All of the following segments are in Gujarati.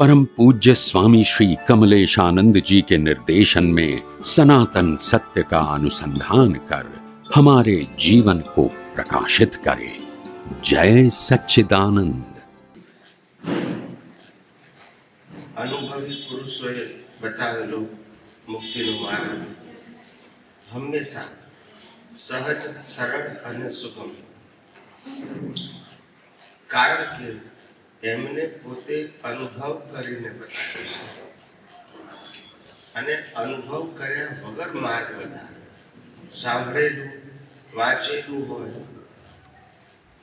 परम पूज्य स्वामी श्री कमलेशानंद जी के निर्देशन में सनातन सत्य का अनुसंधान कर हमारे जीवन को प्रकाशित करे जय सच्चिदानंद અનુભવી પુરુષોએ બતાવેલો મુક્તિનો માર્ગ હંમેશા સહજ સરળ અને સુગમ કારણ કે એમને પોતે અનુભવ કરીને બતાવ્યો છે. અને અનુભવ કર્યા વગર માર્ગ વધારે. સાંભળેલું, વાંચેલું હોય,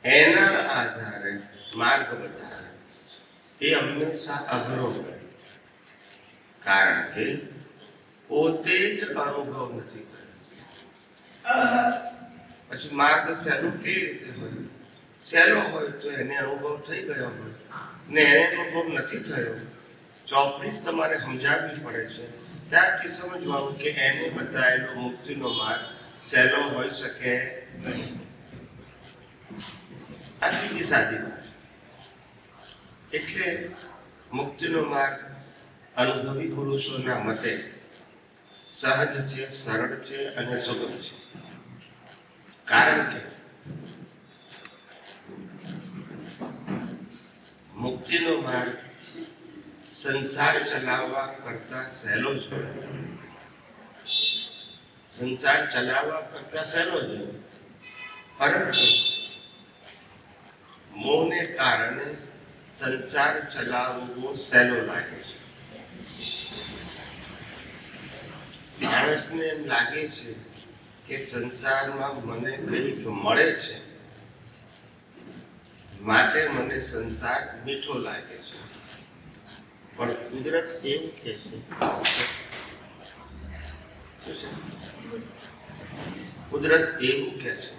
એના આધારે માર્ગ વધારે. એ હંમેશા અઘરો હોય. કારણ કે, પોતે જ અનુભવ નથી કર્યો. પછી માર્ગ સહેલો કેવી રીતે હોય? સહેલો હોય તો એને અનુભવ થઈ ગયો હોય. ને અનુભવ નથી થયો. ચોપડી તમારે સમજાવવી પડે છે, ત્યારથી સમજવાનું કે એને બતાવેલો મુક્તિનો માર્ગ સહેલો હોઈ શકે નહીં. આ સીધી સાદી વાત એટલે મુક્તિનો માર્ગ અનુભવી પુરુષોના મતે સહજ છે, સરળ છે અને સુગમ છે. કારણ કે મુક્તિનો માર્ગ સંસાર ચલાવવા કરતા સહેલો છે સંસાર ચલાવવા કરતા સહેલો છે પરંતુ મોહને કારણે સંસાર ચલાવવો સહેલો લાગે છે. માણસને એમ લાગે છે કે સંસારમાં મને કંઈક મળે છે. માટે મને સંસાર મીઠો લાગે છે. પણ કુદરત એવું કહે છે કુદરત એવું કહે છે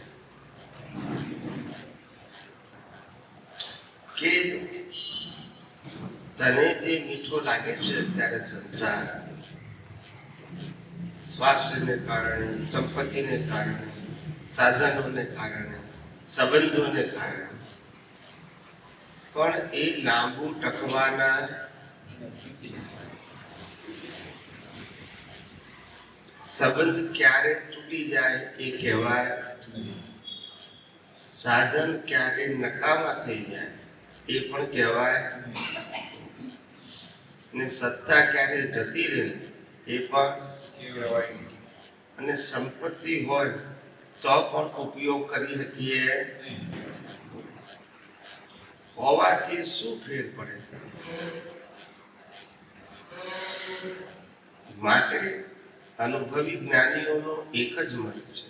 કે તને જે મીઠો લાગે છે અત્યારે સંસાર, સ્વાસ્થ્યને કારણે, સંપત્તિને કારણે, સાધનોને કારણે, સંબંધોને કારણે પણ એ લાંબુ ટકવાના સંબંધ ક્યારે તૂટી જાય એ કહેવાય સાધન ક્યારે નકામા થઈ જાય એ પણ કહેવાય ને સત્તા ક્યારે જતી રહે એ પણ કહેવાય અને સંપત્તિ હોય તો પણ ઉપયોગ કરી શકીએ હોવાથી શું ફેર પડે માટે અનુભવી જ્ઞાનીઓનો એક જ મત છે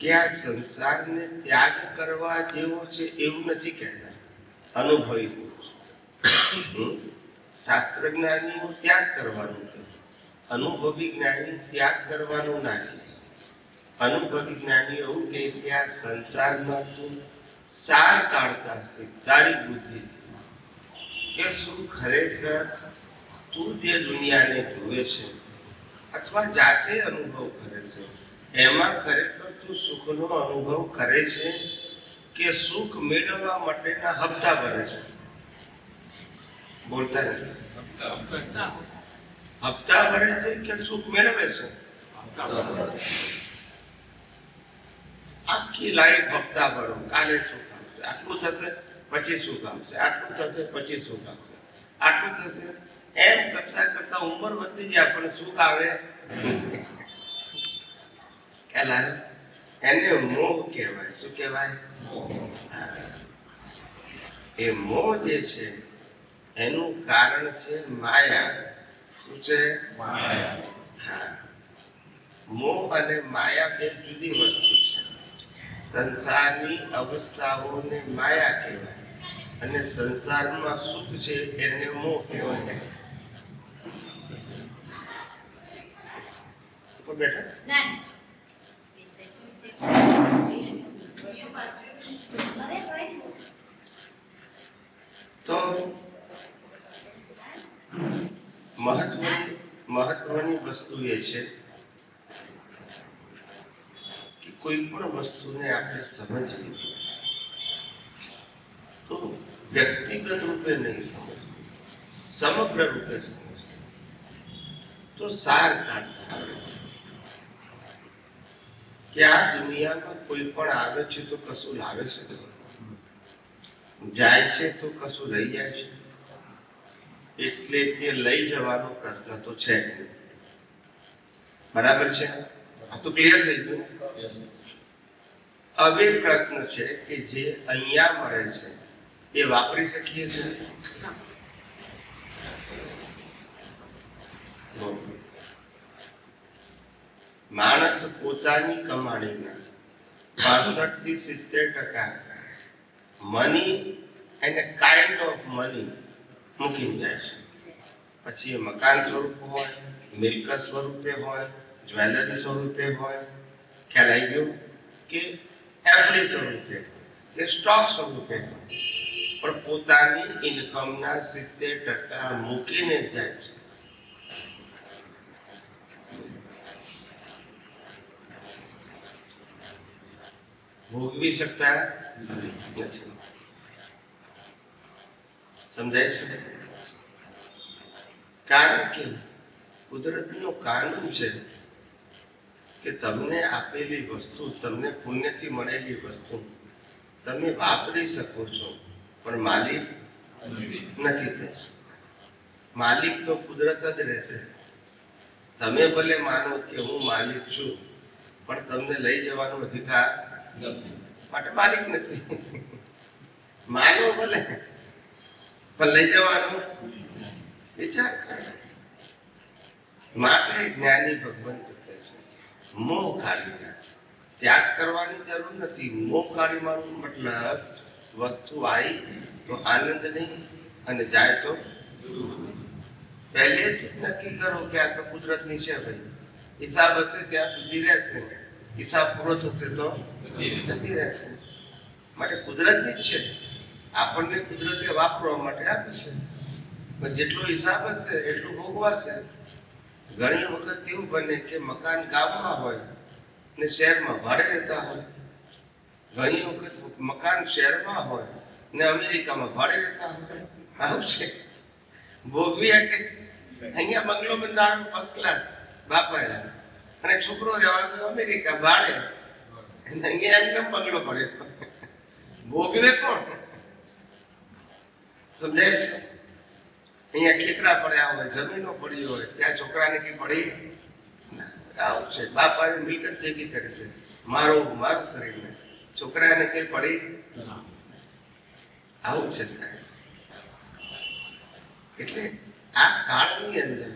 કે આ સંસારને ત્યાગ કરવા જેવો છે એવું નથી કહેતા. અનુભવી? શાસ્ત્ર જ્ઞાનીઓ ત્યાગ કરવાનું કહે. અનુભવી જ્ઞાની ત્યાગ કરવાનું ના અનુભવી જ્ઞાની એવું કહે કે આ સંસારમાં તું સાર કાઢતા હશે તારી બુદ્ધિથી કે શું ખરેખર તું જે દુનિયાને જોવે છે અથવા જાતે અનુભવ કરે છે? એમાં ખરેખર તું સુખનો અનુભવ કરે છે કે સુખ મેળવવા માટેના હપ્તા ભરે છે? બોલતા નથી. હપ્તા ભરે છે. કે સુખ મેળવે છે. આખી લાઈફ ભક્તા ભરો કાલે સુખ આવશે આટલું થશે પછી સુખ આવશે આટલું થશે પછી સુખ આવશે આટલું થશે એમ કરતા કરતા ઉંમર વધતી જાય પણ સુખ આવે ખ્યાલ એને મોહ કહેવાય. શું કહેવાય? એ મોહ જે છે એનું કારણ છે માયા. શું છે? માયા. હા. મોહ અને માયા બે જુદી વસ્તુ સંસારની અવસ્થાઓને માયા કહેવાય અને સંસારમાં સુખ છે એને મોહ કહેવાય. તો મહત્વની મહત્વની વસ્તુ એ છે કે કોઈ પણ વસ્તુને આપણે સમજીએ. તો વ્યક્તિગત રૂપે નહીં સમજવું, સમગ્ર રૂપે સમજવું. તો સાર કાઢતા કે આ દુનિયામાં કોઈ પણ આવે છે તો કશું લાવે છે? જાય છે તો કશું લઈ જાય છે? એટલે કે લઈ જવાનો પ્રશ્ન તો છે બરાબર છે? આ તો ક્લિયર થઈ ગયું? હવે પ્રશ્ન છે કે જે અહીંયા મળે છે એ વાપરી શકીએ છીએ માણસ પોતાની કમાણીના પાસઠથી સિત્તેર ટકા મની એને કાઇન્ડ ઓફ મની મૂકીને જાય છે. પછી એ મકાન સ્વરૂપ હોય મિલકત સ્વરૂપે હોય જ્વેલરી સ્વરૂપે હોય ખ્યાલ આવી ગયો કે એફડી સ્વરૂપે કે સ્ટોક સ્વરૂપે હોય પણ પોતાની ઇન્કમના સિત્તેર ટકા મૂકીને જાય છે ભોગવી શકતા નથી સમજાય છે કારણ કે કુદરતનો કાનૂન છે કે તમને આપેલી વસ્તુ તમને પુણ્યથી મળેલી વસ્તુ તમે વાપરી શકો છો પણ માલિક નથી. થઈ શકતા. માલિક તો કુદરત જ રહેશે. તમે ભલે માનો કે હું માલિક છું પણ તમને લઈ જવાનો અધિકાર માટે માલિક નથી. માનો ભલે પણ લઈ જવાનું વિચાર કરો. માટે જ્ઞાની ભગવાન મોહ કાઢી ત્યાગ કરવાની જરૂર નથી. મોહ કાઢી મારવું મતલબ વસ્તુ આવી તો આનંદ નહીં અને જાય તો પહેલેથી જ નક્કી કરો કે આ તો કુદરતની છે ભાઈ. હિસાબ હશે ત્યાં સુધી રહેશે. હિસાબ પૂરો થશે તો નથી રહેશે. માટે કુદરતની જ છે. આપણને કુદરતે વાપરવા માટે આપી છે. પણ જેટલો હિસાબ હશે એટલું ભોગવાશે ઘણી વખત એવું બને કે મકાન ગામમાં હોય ને શહેરમાં ભાડે રહેતા હોય. ઘણી વખત મકાન શહેરમાં હોય ને અમેરિકામાં ભાડે રહેતા હોય. આવું છે. ભોગવ્યા કે અહીંયા બંગલો બંધાવાનો ફર્સ્ટ ક્લાસ બાપાએ અને છોકરો રહેવા ગયો અમેરિકા, ભાડે. અહીંયા એમને બંગલો પડે ભોગવે કોણ? સમજાય છે? અહીંયા ખેતરા પડ્યા હોય, જમીનો પડી હોય, ત્યાં છોકરાને કઈ પડી આવું છે. બાપાએ મિલકત ભેગી કરી છે. મારો મારું કરીને. છોકરાને કઈ પડી આવું છે સાહેબ. એટલે આ કાળની અંદર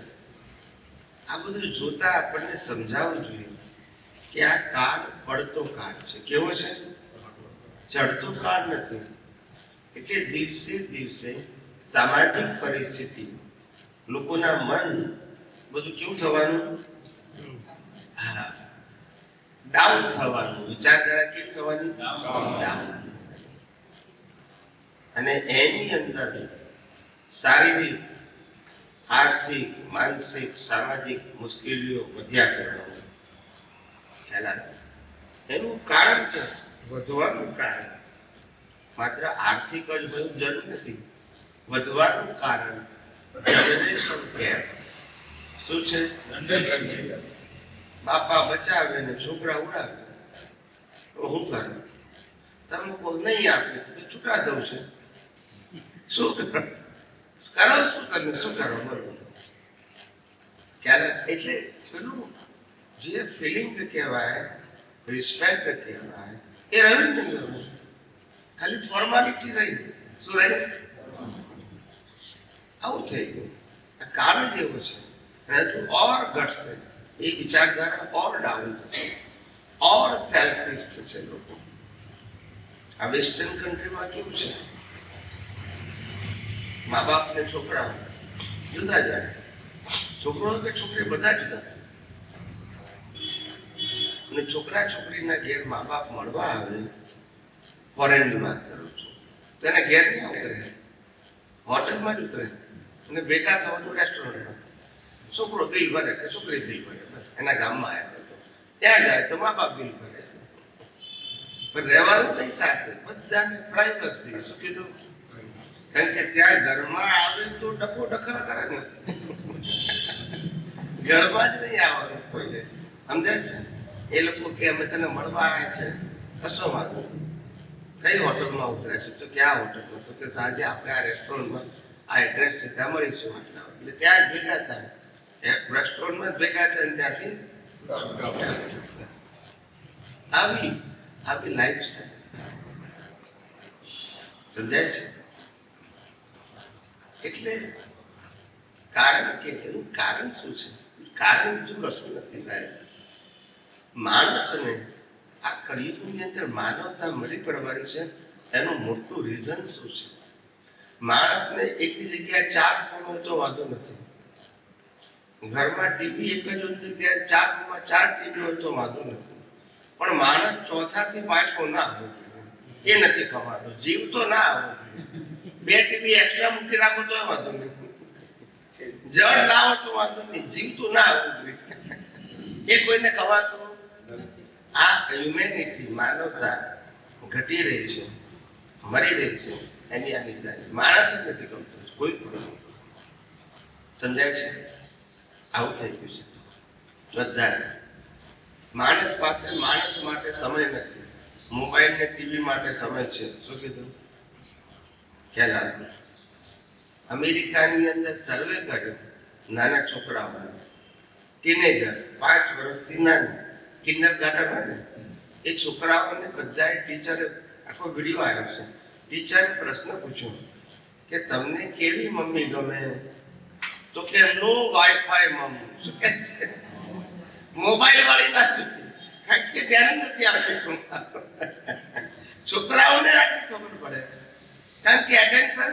આ બધું જોતા આપણને સમજાવવું જોઈએ કે આ કાળ પડતો કાળ છે. કેવો છે? ચડતો કાળ નથી. એટલે દિવસે દિવસે સામાજિક પરિસ્થિતિ, લોકોના મન, બધું કેવું થવાનું? હા. ડાઉન થવાનું. વિચારધારા કેમ થવાની? અને એની અંદર શારીરિક, આર્થિક, માનસિક, સામાજિક મુશ્કેલીઓ વધ્યા કરવાનું. ખ્યાલ? એનું કારણ છે. વધવાનું કારણ. માત્ર આર્થિક જ હોય જરૂર નથી. વધવાનું કારણ જનરેશન ગેપ શું છે? બાપા બચાવે ને છોકરા ઉડાવે. તો શું કરું? તમે કોઈ નહીં આપે તો છૂટા થવું છે. શું કરો? કરો શું તમે? શું કરો? બરોબર ખ્યાલ એટલે પેલું જે ફિલિંગ કહેવાય રિસ્પેક્ટ કહેવાય, એ રહ્યું નહીં ખાલી ફોર્માલિટી રહી. શું રહી? આવું થઈ ગયું. આ કારણ જ એવો છે પરંતુ ઓર ઘટશે. એ વિચારધારા ઓર ડાઉન થશે. ઓર સેલ્ફિશ થશે લોકો. આ વેસ્ટર્ન કન્ટ્રીમાં કેવું છે? મા બાપ ને છોકરાઓ જુદા જાય છોકરો કે છોકરી બધા જુદા અને છોકરા છોકરીના ઘેર મા બાપ મળવા આવે ફોરેનની વાત કરું છું. તો એના ઘેર ક્યાં ઉતરે? હોટલમાં જ ઉતરે. અને ભેગા થવાનું રેસ્ટોરન્ટમાં છોકરો બિલ ભરે કે છોકરી બિલ ભરે, બસ, એના ગામમાં આવ્યો ત્યાં જાય તો મા બાપ બિલ ભરે. પણ રહેવાનું નહીં સાથે, બધાને પ્રાઇવસી શું કીધું? કારણ કે ત્યાં ઘરમાં આવે તો ડખો ડખર કરે ને. ઘરમાં જ નહીં આવવાનું કોઈને. સમજાય છે? એ લોકો કે અમે તને મળવા આવ્યા છે. કશો વાંધો કઈ હોટલમાં ઉતર્યા છે? તો ક્યાં હોટલમાં? તો કે સાંજે આપણે આ રેસ્ટોરન્ટમાં આ એડ્રેસ ત્યાં મળીશું એટલે ત્યાં જ ભેગા થાય. રેસ્ટોરન્ટમાં જ ભેગા થાય ત્યાંથી આવી આવી લાઈફ છે. સમજાય છે? એટલે કારણ કે, એનું કારણ શું છે? કારણ બીજું કશું નથી સાહેબ. માણસને આ કળિયુગની અંદર માનવતા મળી પડવાની છે, એનું મોટું રીઝન શું છે? માણસને એકની જગ્યાએ ચાર ફોન હોય તો વાંધો નથી. ઘરમાં ટીવી એક જ જગ્યાએ ચાર રૂમમાં ચાર ટીવી હોય તો વાંધો નથી. પણ માણસ ચોથાથી પાંચમો ના આવવો જોઈએ. એ નથી ખવાતો જીવ તો ના આવવો બે ટીવી એક્સ્ટ્રા મૂકી રાખો તો વાંધો નહીં જળ લાવો તો વાંધો નહીં. જીવ તો ના આવવું જોઈએ. એ કોઈને ખવાતું આ હ્યુમેનિટી માનવતા ઘટી રહી છે. મરી રહી છે. એની આ નિશાની માણસ જ નથી ગમતો. કોઈ પણ સમજાય છે? આવું થઈ ગયું છે. બધાને. માણસ પાસે માણસ માટે સમય નથી. મોબાઈલ ને ટીવી માટે સમય છે. શું કીધું? ખ્યાલ આવ્યો અમેરિકાની અંદર સર્વે કર્યો. નાના છોકરાઓ ટીનેજર્સ, પાંચ વર્ષથી નાના કિન્ડર ગાર્ડન હોય ને એ છોકરાઓને બધાએ ટીચરે આખો વીડિયો આવ્યો છે. ટીચરે પ્રશ્ન પૂછ્યો કે તમને કેવી મમ્મી ગમે? તો કે, નો વાઈફાઈ મમ શું કે છે? મોબાઈલ વાળી ના કારણ કે ધ્યાન નથી આપતી. છોકરાઓને આટલી ખબર પડે. કારણ કે એટેન્શન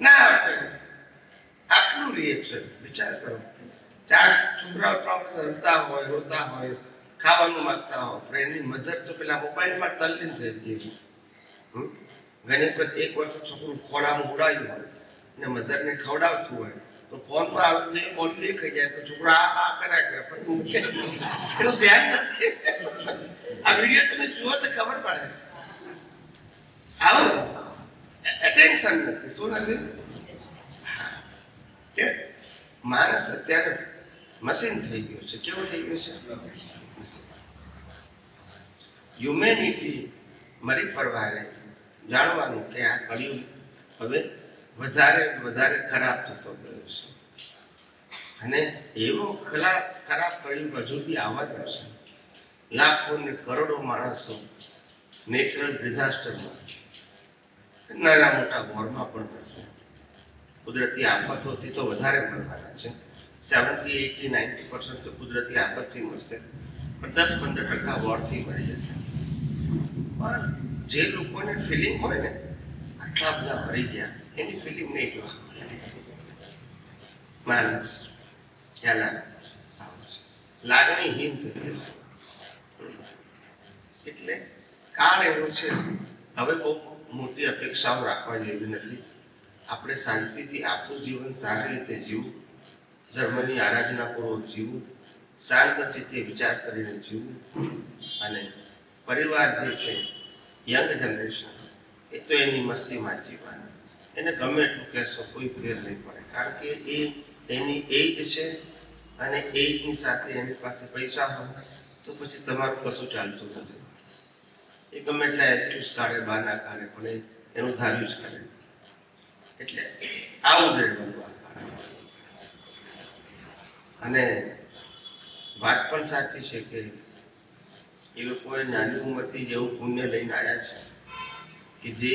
ના આપે. આટલું રિએક્શન વિચાર કરો. ચાર છોકરાઓ ત્રણ રમતા હોય, રોતા હોય, ખાવાનું માગતા હોય એની મધર તો પેલા મોબાઈલમાં તલ્લીન થઈ ગઈ? ઘણી વખત એક વર્ષ છોકરું ખોળામાં ઉડાયું હોય ને મધરને ખવડાવતું હોય તો ફોનમાં આવે તો એ ઓડિયો એક જાય તો છોકરો આ આ કર્યા કરે પણ મૂકે એનું ધ્યાન નથી. આ વીડિયો તમે જુઓ તો ખબર પડે. આવું. એટેન્શન નથી શું નથી? માણસ અત્યારે મશીન થઈ ગયો છે. કેવો થઈ ગયો છે? હ્યુમેનિટી મરી પરવારે. જાણવાનું કે આ કળિયુગ હવે વધારે વધારે ખરાબ થતો ગયો છે. અને એવો ખરા ખરાબ કળિયુગ હજુ બી આવવાનો છે. લાખો ને કરોડો માણસો નેચરલ ડિઝાસ્ટરમાં નાના મોટા વોરમાં પણ મળશે કુદરતી આફતોથી તો વધારે મળવાના છે. સેવન્ટી એટી નાઇન્ટી પર્સન્ટ તો કુદરતી આફતથી મળશે. પણ દસ પંદર ટકા વોરથી મળી જશે. પણ જે લોકોને ફિલિંગ હોય ને, આટલા બધા મરી ગયા. એની ફિલિંગ નહીં જોવા માણસ ખ્યાલ લાગણીહીન થઈ જશે એટલે કાળ એવો છે. હવે બહુ મોટી અપેક્ષાઓ રાખવા જેવી નથી. આપણે શાંતિથી આપણું જીવન સારી રીતે જીવવું ધર્મની આરાધના પૂર્વક જીવવું શાંત ચિત્તે વિચાર કરીને જીવવું અને પરિવાર જે છે યંગ જનરેશન એ તો એની મસ્તીમાં જીવવાનું. એને ગમે એટલું કહેશો, કોઈ ફેર નહીં પડે. કારણ કે એ એની એજ છે અને એજની સાથે એની પાસે પૈસા હોય, તો પછી તમારું કશું ચાલતું નથી. એ ગમે એટલા એક્સક્યુઝ કાઢે, બહાના કાઢે, પણ એનું ધાર્યું જ કરે. એટલે આવું જ રહેવાનું અને વાત પણ સાચી છે કે એ લોકોએ નાની ઉંમરથી જેવું પુણ્ય લઈને આવ્યા છે કે જે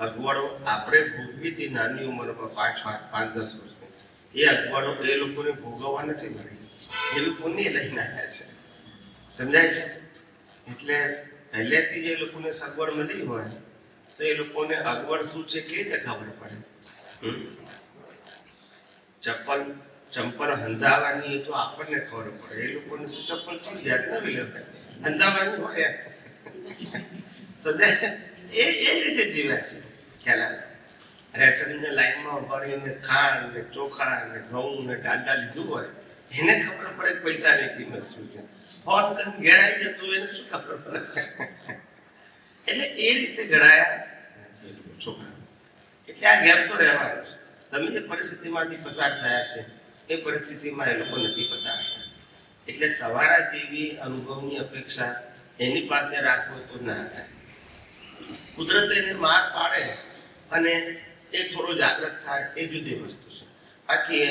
અગવડો આપણે ભોગવી હતી નાની ઉંમરમાં પાંચ પાંચ દસ વર્ષે એ અગવડો એ લોકોને ભોગવવા નથી મળી. એ લોકોને લઈને આવ્યા છે. સમજાય છે? એટલે પહેલેથી જે લોકોને સગવડ મળી હોય તો એ લોકોને અગવડ શું છે કે રીતે ખબર પડે? ચપ્પલ ચંપલ હંધાવાની તો આપણને ખબર પડે. એ લોકોને તો ચંપલ તો યાદ ના મિલે હંધાવાની હોય. સમજાય એ એ રીતે જીવ્યા છે. ખ્યાલ આવે? રેશનને લાઈનમાં ઊભા રહીને ખાંડ ને ચોખા ને ઘઉં ને ડાંડા લીધું હોય, એને ખબર પડે પૈસાની કિંમત શું છે. ફોન કરીને જતું હોય એને શું ખબર પડે? એટલે એ રીતે ઘડાયા છોકરા એટલે આ ગેપ તો રહેવાનો છે તમે જે પરિસ્થિતિમાંથી પસાર થયા છે એ પરિસ્થિતિમાં એ લોકો નથી પસાર થયા. એટલે તમારા જેવી અનુભવની અપેક્ષા એની પાસે રાખવો તો ના થાય. કુદરત એને માર પાડે અને એ થોડો જાગૃત થાય એ જુદી વસ્તુ છે. બાકી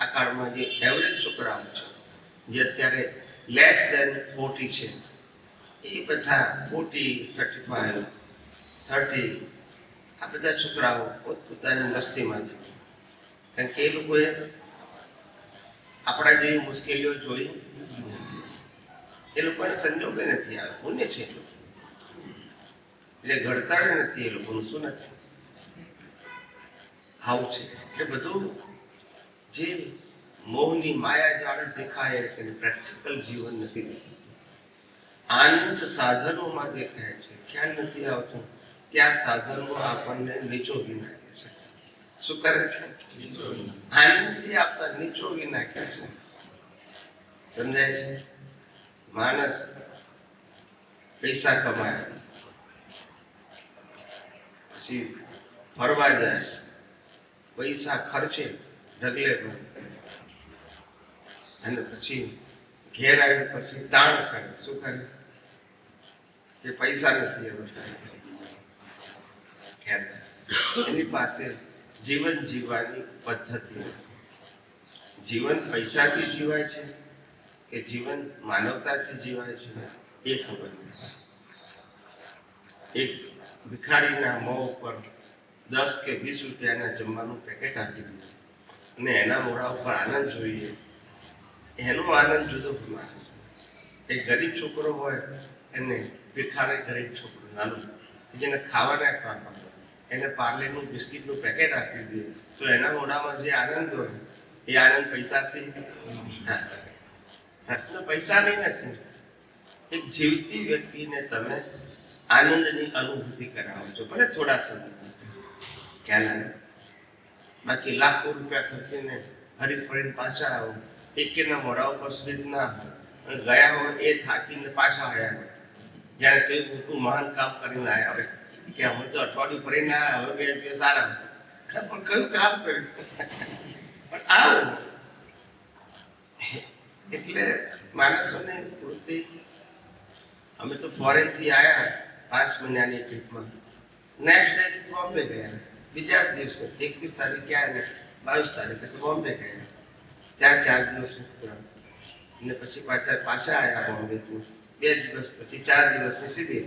આ કાળમાં જે એવરેજ છોકરાઓ છે, જે અત્યારે લેસ દેન ફોર્ટી છે, એ બધા ફોર્ટી થર્ટી ફાઈવ થર્ટી આ બધા છોકરાઓ પોતપોતાની મસ્તીમાં છે કારણ કે એ લોકોએ આપણા જેવી મુશ્કેલીઓ જોઈ એ લોકોને સંજોગે નથી આવ્યો પુણ્ય છે એટલે ઘડતર નથી એ લોકોનું. શું નથી? આવું છે. એટલે બધું જે મોહની માયા જાળ જ દેખાય એને પ્રેક્ટિકલ જીવન નથી દેખાતું. આનંદ સાધનોમાં દેખાય છે. ખ્યાલ નથી આવતું આ સાધનો આપણને નીચો વિનાય છે શું કરે છે? આનંદથી આપતા નીચોવી નાખે છે. સમજાય છે? માણસ પૈસા કમાય, પછી ફરવા જાય, પૈસા ખર્ચે ઢગલે પણ, અને પછી ઘેર આવી પછી દાણ કરે. શું કરે? કે પૈસા નથી હવે. એની પાસે જીવન જીવવાની પદ્ધતિ જીવન પૈસાથી જીવાય છે કે જીવન માનવતાથી જીવાય છે? એ ખબર નથી. એક ભિખારીના મોં ઉપર દસ કે વીસ રૂપિયાના જમવાનું પેકેટ આપી દીધું. અને એના મોઢા ઉપર આનંદ જોઈએ. એનો આનંદ જુદો માણસ એક ગરીબ છોકરો હોય, એને ભિખારી ગરીબ છોકરો નાનું જેને ખાવાના કામ હોય. એને પાર્લેનું બિસ્કિટનું પેકેટ આપી દે તો એના મોઢામાં જે આનંદ હોય, એ આનંદ પૈસાથી પ્રશ્ન પૈસાની નથી. એક જીવતી વ્યક્તિને તમે આનંદની અનુભૂતિ કરાવો છો, ભલે થોડા સમય ખ્યાલ બાકી લાખો રૂપિયા ખર્ચીને હરીફ ફરીને પાછા આવો. એકેના મોઢા ઉપર સ્મિત ના હોય. ગયા હોય એ થાકીને પાછા આવ્યા હોય. જ્યારે કઈ મોટું મહાન કામ કરીને આવ્યા હોય. કે હું તો અઠવાડિયું ભરી ના હવે બે દિવસ આરામ પણ કયું કામ કર્યું? પણ આવું. એટલે માણસોને વૃત્તિ, અમે તો ફોરેનથી આયા પાંચ મહિનાની ટ્રીપમાં નેક્સ્ટ ડે થી બોમ્બે ગયા. બીજા દિવસે, એકવીસ તારીખે આવ્યા બાવીસ તારીખે તો બોમ્બે ગયા. ત્યાં ચાર દિવસ ઉતર્યા. અને પછી પાછા પાછા આવ્યા બોમ્બે થી બે દિવસ પછી, ચાર દિવસની શિબિર.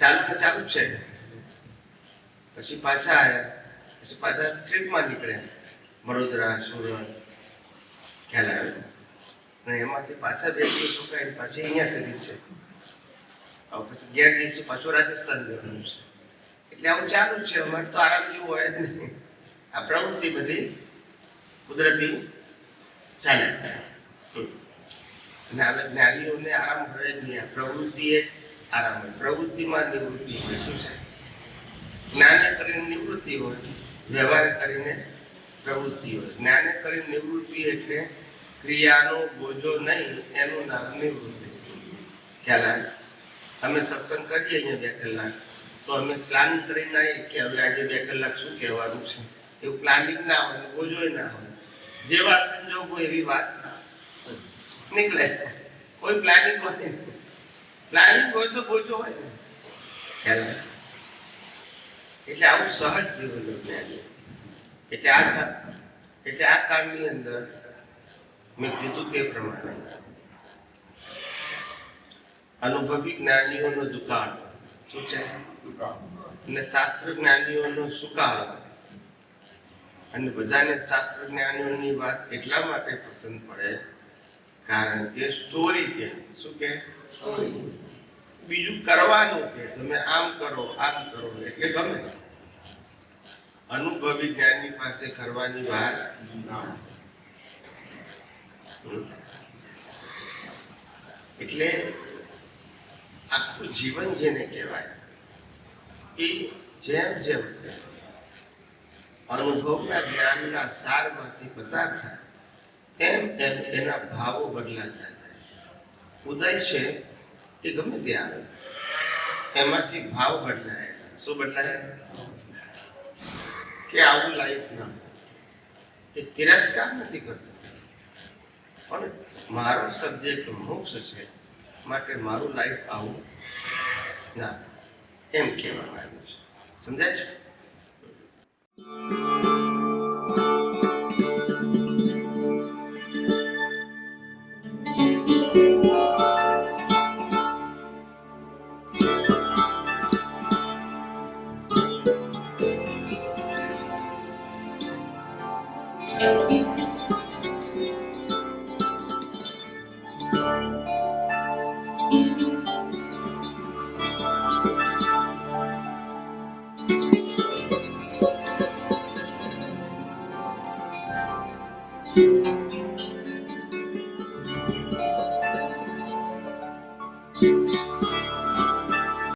ચાલુ તો ચાલુ જ છે. પછી પાછા આવ્યા પછી પાછા ટ્રીપમાં નીકળ્યા. વડોદરા સુરત ખ્યાલ આવ્યો. અને એમાંથી પાછા બે દિવસ રોકાઈને પાછી અહીંયા સર્વિસ છે. હવે પછી ગેર દિવસે પાછું રાજસ્થાન જવાનું છે. એટલે આવું ચાલુ જ છે. અમારે તો આરામ જેવું હોય જ નહીં. આ પ્રવૃત્તિ બધી કુદરતી ચાલે. અને હવે જ્ઞાનીઓને આરામ હોય જ નહીં. આ પ્રવૃત્તિ એ આરામ પ્રવૃત્તિમાં નિવૃત્તિ હોય. શું છે? જ્ઞાને કરીને નિવૃત્તિ હોય, વ્યવહાર કરીને પ્રવૃત્તિ હોય. જ્ઞાને કરીને નિવૃત્તિ એટલે ક્રિયાનો બોજો નહીં, એનું નામ નિવૃત્તિ. ખ્યાલ આવે? અમે સત્સંગ કરીએ અહીંયા બે કલાક. તો અમે પ્લાનિંગ કરીને આવીએ કે હવે આજે બે કલાક શું કહેવાનું છે? એવું પ્લાનિંગ ના હોય બોજો ના હોય. જેવા સંજોગો એવી વાત નીકળે. કોઈ પ્લાનિંગ હોય પ્લાનિંગ હોય તો બોજો હોય ને. એટલે આવું સહજ જીવનનું એટલે આ એટલે આ કાળની અંદર મેં કીધું તે પ્રમાણે. અનુભવી જ્ઞાનીઓનો દુકાળ શું છે? અને શાસ્ત્ર જ્ઞાનીઓનો સુકાળ. અને બધાને શાસ્ત્ર જ્ઞાનીઓની વાત એટલા માટે પસંદ પડે કારણ કે સ્ટોરી કે શું કે? બીજું કરવાનું કે તમે આમ કરો આમ કરો. એટલે ગમે. અનુભવી જ્ઞાની પાસે કરવાની વાત ના એટલે આખું જીવન જેને કહેવાય, એ જેમ જેમ અનુભવના જ્ઞાનના સારમાંથી પસાર થાય એમ એમ એના ભાવો બદલાતા જાય. ઉદય છે એ ગમે તે આવે. એમાંથી ભાવ બદલાય. શું બદલાય? કે આવું લાઈફ ના. એ તિરસ્કાર નથી કરતો. પણ મારો સબ્જેક્ટ મોક્ષ છે માટે મારું લાઈફ આવું ના. એમ કહેવામાં આવ્યું છે. સમજાય છે?